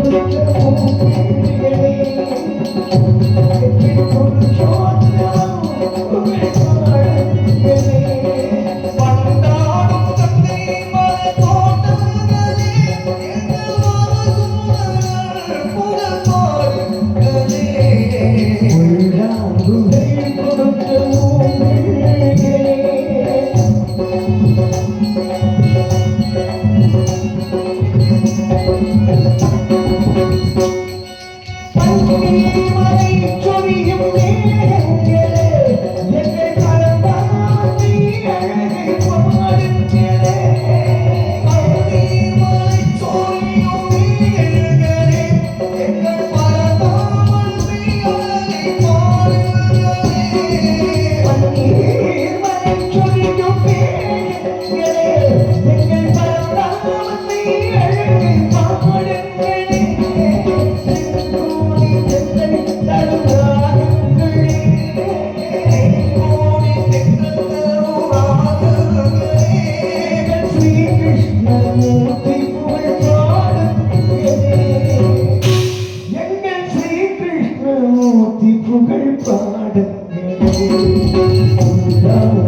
Thank you.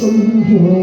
So you.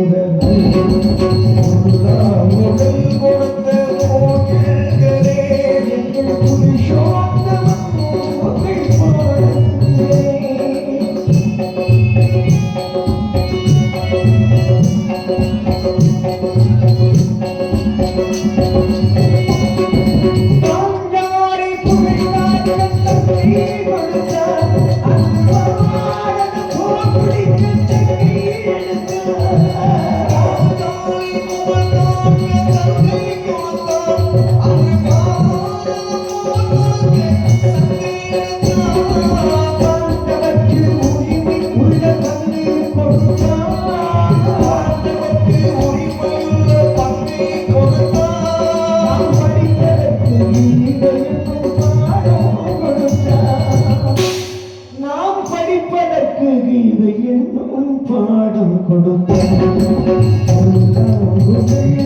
நாம் படிப்பதற்கு கீதை என்னும் பாடம் கொடுத்த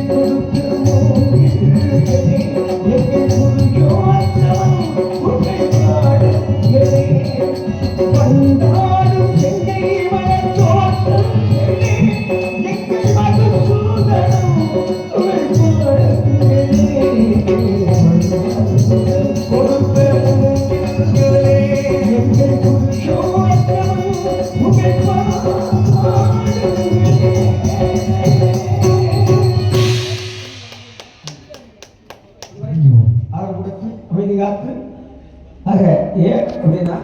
கொடுத்த பாதுகாத்து ஆக ஏன் அப்படின்னா